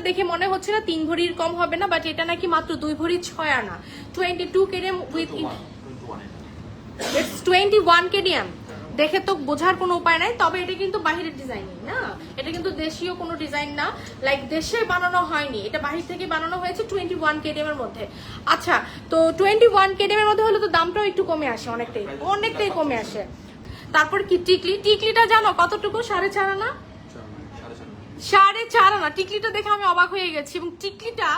সেন্টারটা দেখে মনে হচ্ছে না তিন ভরির কম হবে না বাট এটা নাকি মাত্র দুই ভরি ছয় আনা। Twenty two KDM with it's twenty one KDM. দেখে তো বোঝার কোনো উপায় নাই তবে এটা কিন্তু বাহিরের ডিজাইন না? এটা কিন্তু দেশীয় কোনো ডিজাইন না। লাইক দেশে বানানো হয়নি। এটা বাহির থেকে বানানো হয়েছে টোয়েন্টি ওয়ান কেডিএম এর মধ্যে। আচ্ছা তো টোয়েন্টি ওয়ান কেডিএম এর মধ্যে হলে তো দামটাও একটু কমে আসে অনেকটাই অনেকটাই কমে আসে। তারপর কি টিকলি? টিকলিটা জানো কতটুকু? সাড়ে চার আনা? সাড়ে চার আনা। টিকলিটা দেখে আমি অবাক হয়ে গেছি এবং টিকলিটা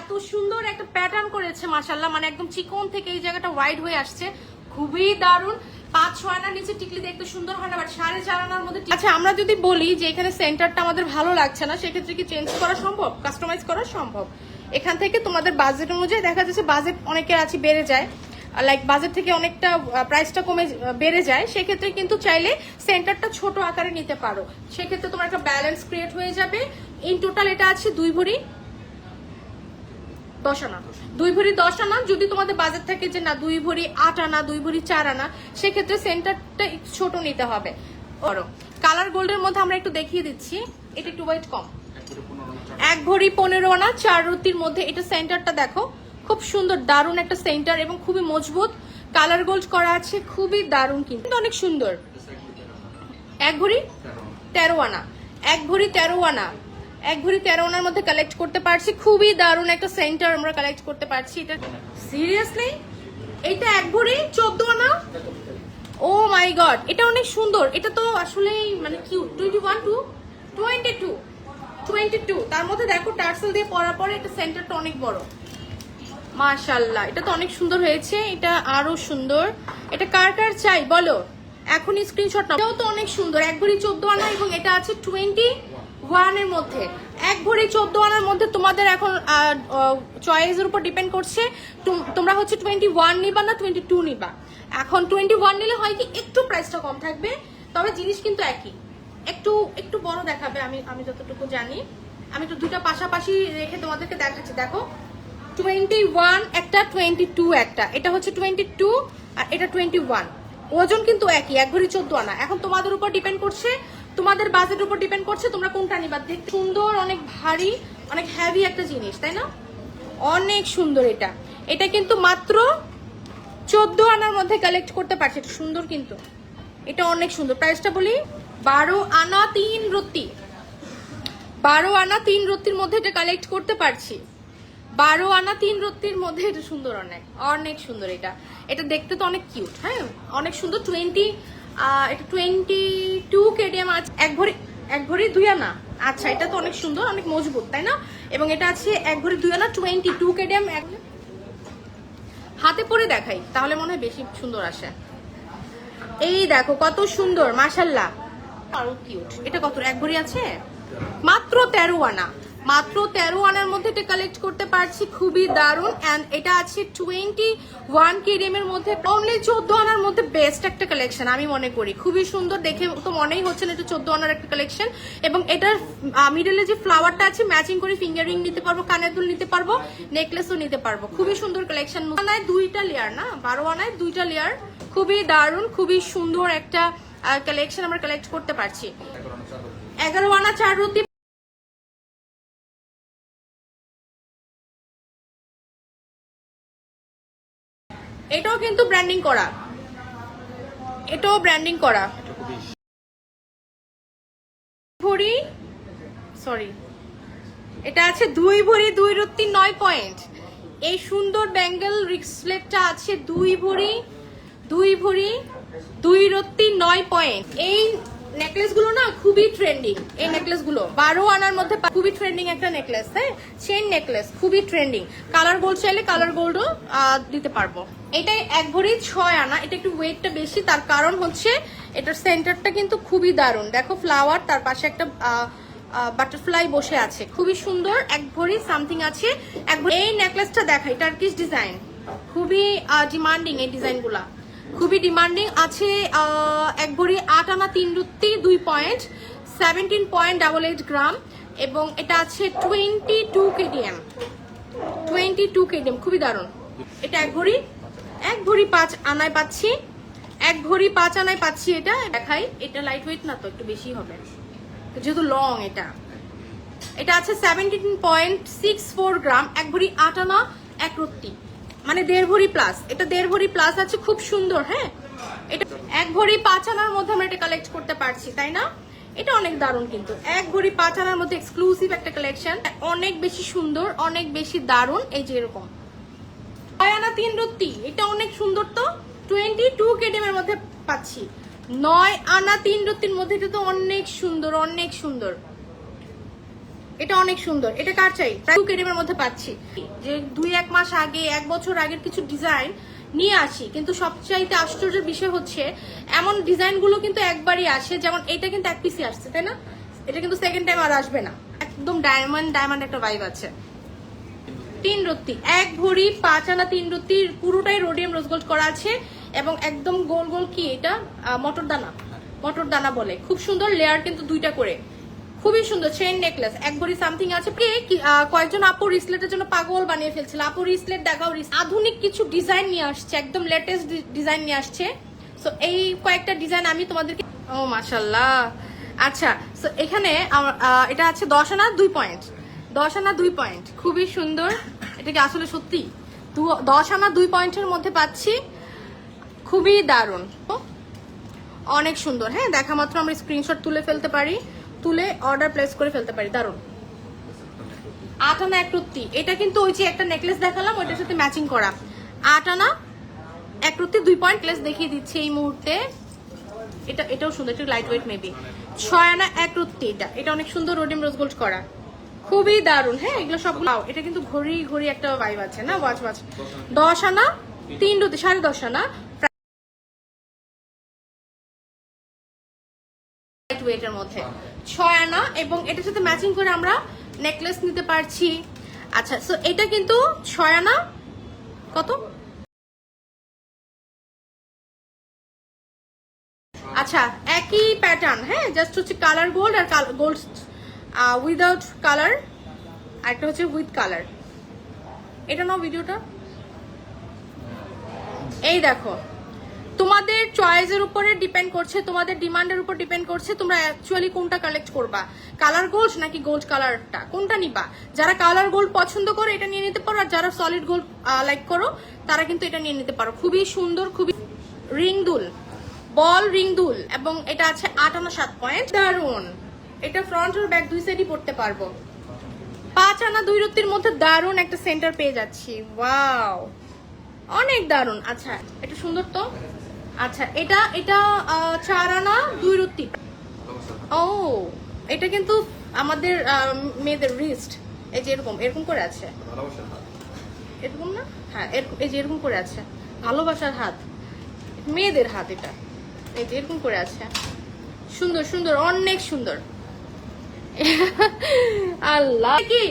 এত সুন্দর একটা প্যাটার্ন করেছে মাসাল্লাহ মানে একদম চিকন থেকে এই জায়গাটা ওয়াইড হয়ে আসছে। খুবই দারুণ। পাঁচ, ছয় আনার নিচে টিকলি দেখতে সুন্দর হয় না বাট সাড়ে চার আনার মধ্যে আচ্ছা আমরা যদি বলি যে এখানে সেন্টারটা আমাদের ভালো লাগছে না, সেক্ষেত্রে কি চেঞ্জ করা সম্ভব? কাস্টমাইজ করা সম্ভব? এখান থেকে তোমাদের বাজেট অনুযায়ী দেখা যাচ্ছে বাজেট অনেকের আছে, বেড়ে যায়। লাইক বাজেট থেকে অনেকটা প্রাইসটা কমে বেড়ে যায়, সেক্ষেত্রে কিন্তু চাইলে সেন্টারটা ছোট আকারে নিতে পারো। সেক্ষেত্রে তোমার একটা ব্যালেন্স ক্রিয়েট হয়ে যাবে। ইন টোটাল এটা আছে দুই ভরি দশ আনা। দুই ভরি দশ আনা, যদি তোমাদের বাজেট থাকে যে না, দুই ভরি আট আনা, দুই ভরি চার আনা, সেক্ষেত্রে সেন্টারটা ছোট নিতে হবে। বড় কালার গোল্ডের মধ্যে আমরা একটু দেখিয়ে দিচ্ছি। এটা একটু ওয়েট কম। এক ভরি পনেরো আনা, চার রুটির মধ্যে, এটা সেন্টারটা দেখো। খুব সুন্দর, দারুণ একটা সেন্টার এবং খুবই মজবুত। কালার গোল্ড করা আছে, খুবই দারুণ কিন্তু। অনেক সুন্দর। এক ভরি তেরো আনা। এক ভরি তেরো আনা। এক ভরি তেরো আনার মধ্যে কালেক্ট করতে পারছি। খুবই দারুণ একটা সেন্টার আমরা কালেক্ট করতে পারছি। এটা সিরিয়াসলি এটা এক ভরি চোদ্দ আনা? ও মাই গড এটা অনেক সুন্দর। এটা তো আসলেই মানে cute twenty one to twenty two twenty two তার মধ্যে দেখো টার্সেল দিয়ে পরার পরে এটা সেন্টারটা অনেক বড়। মাশাল্লাহ এটা তো অনেক সুন্দর হয়েছে, এটা আরও সুন্দর। এটা কার কার চাই বলো? এখন স্ক্রিনশট নাও। এটাও তো অনেক সুন্দর, এক ভরি চোদ্দ আনা এবং এটা আছে টোয়েন্টি ওয়ানের মধ্যে। এক ভরি চোদ্দ আনার মধ্যে তোমাদের এখন চয়েসের উপর ডিপেন্ড করছে। তোমরা হচ্ছে টোয়েন্টি ওয়ান নিবা না টোয়েন্টি টু নিবা। এখন টোয়েন্টি ওয়ান নিলে হয় কি, একটু প্রাইসটা কম থাকবে, তবে জিনিস কিন্তু একই। একটু একটু বড় দেখাবে, আমি আমি যতটুকু জানি। আমি তো দুইটা পাশাপাশি রেখে তোমাদেরকে দেখাচ্ছি। দেখো টোয়েন্টি ওয়ান একটা, টোয়েন্টি টু একটা। এটা হচ্ছে টোয়েন্টি টু আর এটা টোয়েন্টি ওয়ান। ওজন কিন্তু একই, এক ভরি চোদ্দ আনা। এখন তোমাদের উপর ডিপেন্ড করছে, তোমাদের বাজেট উপর ডিপেন্ড করছে, তোমরা কোনটা নিবা? দেখতে সুন্দর, অনেক ভারী, অনেক হ্যাভি একটা জিনিস, তাই না? অনেক সুন্দর এটা। এটা কিন্তু মাত্র চোদ্দ আনার মধ্যে কালেক্ট করতে পারছি। এটা সুন্দর কিন্তু। এটা অনেক সুন্দর। প্রাইসটা বলি, বারো আনা তিন রত্তি বারো আনা তিন রত্তির মধ্যে এটা কালেক্ট করতে পারছি। বারো আনা তিন রত্তির মধ্যে এটা সুন্দর অনেক অনেক সুন্দর এটা। এটা দেখতে তো অনেক কিউট হ্যাঁ? অনেক সুন্দর টোয়েন্টি এটা টোয়েন্টি টু কেডিএম আছে। এক ভরি এক ভরি দুই আনা। আচ্ছা এটা তো অনেক সুন্দর, অনেক মজবুত, তাই না? এবং এটা আছে এক ভরি দুই আনা টোয়েন্টি টু কেডিএম এক হাতে পরে দেখাই, তাহলে মনে হয় বেশি সুন্দর আসে। এই দেখো, কত সুন্দর মাশাল্লাহ আরও কিউট এটা কত, এক ভরি আছে? মাত্র তেরো আনা। মাত্র তেরো আনার মধ্যে এটা কালেক্ট করতে পারছি, খুবই দারুণ। অ্যান্ড এটা আছে টোয়েন্টি ওয়ান কেডিএম এর মধ্যে অনলি চোদ্দ আনার মধ্যে বেস্ট একটা কালেকশন আমি মনে করি। খুবই সুন্দর, দেখে তো মনেই হচ্ছে না এটা চোদ্দ আনার একটা কালেকশন এবং এটার মিডলে যে ফ্লাওয়ারটা আছে ম্যাচিং করে ফিঙ্গারিং নিতে পারব, কানের দুল নিতে পারব নেকলেসও নিতে পারব। খুবই সুন্দর কালেকশন আনায় দুইটা লেয়ার না? বারো আনায় দুইটা লেয়ার খুবই দারুণ, খুবই সুন্দর একটা কালেকশন আমরা কালেক্ট করতে পারছি। এগারো আনা চার রুটি এটাও কিন্তু ব্র্যান্ডিং করা। এটাও ব্র্যান্ডিং করা। ভরি সরি এটা আছে দুই ভরি, দুই রত্তি, নয় পয়েন্ট এই সুন্দর ব্যাঙ্গেল রিক্সলেটটা আছে দুই ভরি দুই ভরি, দুই রত্তি, নয় পয়েন্ট এই নেকলেসগুলো না খুবই ট্রেন্ডিং এই নেকলেসগুলো। বারো আনার মধ্যে খুবই ট্রেন্ডিং একটা নেকলেস হ্যাঁ? চেন নেকলেস খুবই ট্রেন্ডিং কালার গোল্ড চাইলে কালার গোল্ডও দিতে পারব। এটাই এক ভরি ছয় আনা, এটা একটু ওয়েটটা বেশি, তার কারণ হচ্ছে এটার সেন্টারটা কিন্তু খুবই দারুণ। দেখো ফ্লাওয়ার তার পাশে একটা বাটারফ্লাই বসে আছে। খুবই সুন্দর, এক ভরি সামথিং আছে। এক এই নেকলেসটা দেখাই টার্কিশ ডিজাইন খুবই ডিমান্ডিং এই ডিজাইনগুলা খুবই ডিমান্ডিং আছে এক তিন রুত্তি দুই point seventeen point double eight gram, এবং এটা আছে twenty two KDM twenty two KDM খুবই দারুণ। এটা এক ভরি এক ভরি পাঁচ আনায় পাচ্ছি, এক ভরি পাঁচ আনায় পাচ্ছি এটা দেখাই, এটা লাইট ওয়েট না তো, একটু বেশি হবে। যেহেতু লং এটা। এটা আছে seventeen point six four gram, এক ভরি আট আনা, এক রত্তি মানে দেড় ভরি প্লাস এটা দেড় ভরি প্লাস আছে, খুব সুন্দর হ্যাঁ? এটা এক ভরি পাঁচ আনার মধ্যে আমরা এটা কালেক্ট করতে পারছি, তাই না? এটা অনেক দারুণ কিন্তু। এক ভরি পাঁচ আনার মধ্যে এক্সক্লুসিভ একটা কালেকশন অনেক বেশি সুন্দর, অনেক বেশি দারুণ, এই যে এরকম। ছয় আনা, তিন রত্তি, এটা অনেক সুন্দর তো? টোয়েন্টি টু কেডিএম এর মধ্যে পাচ্ছি। নয় আনা, তিন রত্তির মধ্যে এটা তো অনেক সুন্দর অনেক সুন্দর। এটা অনেক সুন্দর। এটা কার চাই? টু কেডিএম এর মধ্যে পাচ্ছি। যে দুই, এক মাস আগে, এক বছর আগের কিছু ডিজাইন নিয়ে আসি। কিন্তু সবচাইতে আশ্চর্যের বিষয় হচ্ছে, এমন ডিজাইনগুলো কিন্তু একবারই আসে, যেমন এটা কিন্তু এক পিসি আসছে, তাই না? এটা কিন্তু সেকেন্ড টাইম আর আসবে না। একদম ডায়মন্ড ডায়মন্ড একটা ভাইব আছে। তিন রত্তি, এক ভরি, পাঁচ আনা তিন রত্তির পুরোটাই রোডিয়াম রোজ গোল্ড করা আছে, এবং একদম গোল গোল কি এটা? মটর দানা মটর দানা বলে। খুব সুন্দর লেয়ার কিন্তু দুইটা করে। খুবই সুন্দর চেইন নেকলেস এক ভরি সামথিং আছে। কয়েকজন আপু রিসলেটের জন্য পাগল বানিয়ে ফেলছিল। আপু রিসলেট দেখাও আধুনিক কিছু ডিজাইন নিয়ে আসছে, একদম লেটেস্ট ডিজাইন নিয়ে আসছে। সো এই কয়েকটা ডিজাইন আমি তোমাদেরকে ও মাশাল্লাহ আচ্ছা সো এখানে এটা আছে দশ আনা, দুই পয়েন্ট দশ আনা, দুই পয়েন্ট খুবই সুন্দর। এটা কি আসলে সত্যি? দশ আনা, দুই পয়েন্টের মধ্যে পাচ্ছি। খুবই দারুণ। অনেক সুন্দর। হ্যাঁ দেখা মাত্র আমরা স্ক্রিনশট তুলে ফেলতে পারি। তুলে অর্ডার প্লেস করে ফেলতে পারি, দারুণ। আট আনা এক এটা কিন্তু ওই যে একটা নেকলেস দেখালাম, ওইটার সাথে ম্যাচিং করা। আট আনা এক দুই পয়েন্ট নেকলেস দেখিয়ে দিচ্ছে এই মুহূর্তে। এটা, এটাও সুন্দর, একটু লাইট ওয়েট মেবি ছয় আনা একরত্তি এটা এটা অনেক সুন্দর রোডিম রোজ গোল্ড করা। খুবই দারুণ হ্যাঁ এগুলো সব নাও এটা কিন্তু ঘড়ি ঘড়ি একটা ভাইব আছে না? ওয়াচ ওয়াচ দশ আনা তিন রত্তি সাড়ে দশ আনা লাইট ওয়েটের মধ্যে। ছয় আনা এবং এটার সাথে ম্যাচিং করে আমরা নেকলেস নিতে পারছি। আচ্ছা সো এটা কিন্তু ছয় আনা। কত? আচ্ছা একই প্যাটার্ন হ্যাঁ? জাস্ট হচ্ছে কালার গোল্ড আর গোল্ড উইদাউট কালার আর একটা হচ্ছে উইথ কালার এটা নাও ভিডিওটা এই দেখো তোমাদের চয়েসের উপরে ডিপেন্ড করছে, তোমাদের ডিমান্ডের উপর ডিপেন্ড করছে, তোমরা অ্যাকচুয়ালি কোনটা কালেক্ট করবা? কালার গোল্ড নাকি গোল্ড কালারটা কোনটা নিবা? যারা কালার গোল্ড পছন্দ করো, এটা নিয়ে নিতে পারো, আর যারা সলিড গোল্ড লাইক করো, তারা কিন্তু এটা নিয়ে নিতে পারো। খুবই সুন্দর, খুবই রিং দুল বল রিং দুল, এবং এটা আছে আট আনা সাত পয়েন্ট দারুণ এটা ফ্রন্ট আর ব্যাক দুই সাইডই পড়তে পারব। পাঁচ আনা দুই রত্তির মধ্যে দারুণ একটা সেন্টার পেয়ে যাচ্ছি। ওয়াও অনেক দারুণ আচ্ছা এটা সুন্দর তো? আচ্ছা এটা এটা চার আনা দুই রত্তি ও এটা কিন্তু আমাদের মেয়েদের রিস্ট এই যে এরকম এরকম করে আছে। এরকম না? হ্যাঁ এই যে এরকম করে আছে। ভালোবাসার হাত। মেয়েদের হাত এটা। এই যে এরকম করে আছে। সুন্দর সুন্দর অনেক সুন্দর। আল্লাহ। কি?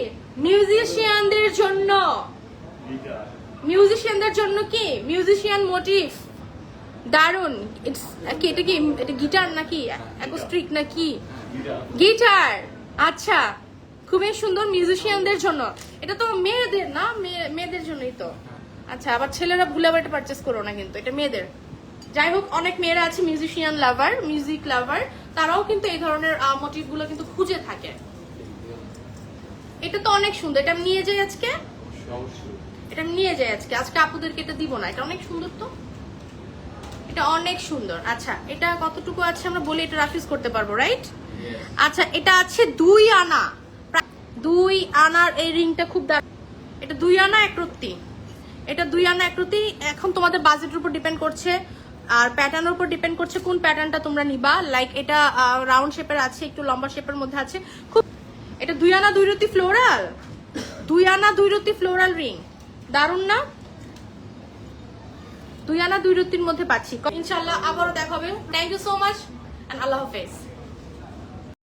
মিউজিশিয়ানদের জন্য। মিউজিশিয়ানদের জন্য কি? মিউজিশিয়ান মোটিভ দারুণ It's- কি এটা কি এটা গিটার নাকি? অ্যাকোস্ট্রিক নাকি? গিটার আচ্ছা খুবই সুন্দর মিউজিশিয়ানদের জন্য। এটা তো মেয়েদের না? মেয়ে- মেয়েদের জন্যই তো। আচ্ছা আবার ছেলেরা ভুলে আবার এটা পারচেস করো না কিন্তু এটা মেয়েদের। যাই হোক অনেক মেয়েরা আছে মিউজিশিয়ান লাভার মিউজিক লাভার তারাও কিন্তু এই ধরনের মোটিভগুলো কিন্তু খুঁজে থাকে। এটা তো অনেক সুন্দর। এটা নিয়ে যাই আজকে? এটা নিয়ে যাই আজকে। আজকে আপুদেরকে এটা দিব না। এটা অনেক সুন্দর তো। এটা অনেক সুন্দর। আচ্ছা এটা কতটুকু আছে আমরা বলি এটা রাফিজ করতে পারব রাইট আচ্ছা এটা আছে দুই আনা। দুই আনার এই রিংটা খুব দারুণ। এটা দুই আনা এক রত্তি। এটা দুই আনা এক রত্তি। এখন তোমাদের বাজেটের উপর ডিপেন্ড করছে আর প্যাটার্নের উপর ডিপেন্ড করছে কোন প্যাটার্নটা তোমরা নিবা। লাইক এটা রাউন্ড শেপের আছে একটু লম্বা শেপের মধ্যে আছে। খুব এটা দুই আনা দুই রত্তি ফ্লোরাল দুই আনা দুই রত্তি ফ্লোরাল রিং দারুণ না? দুই আনা দুই রুতির মধ্যে পাচ্ছি। ইনশাল্লাহ আবারও দেখা হবে। Thank you so much and আল্লাহ হাফেজ।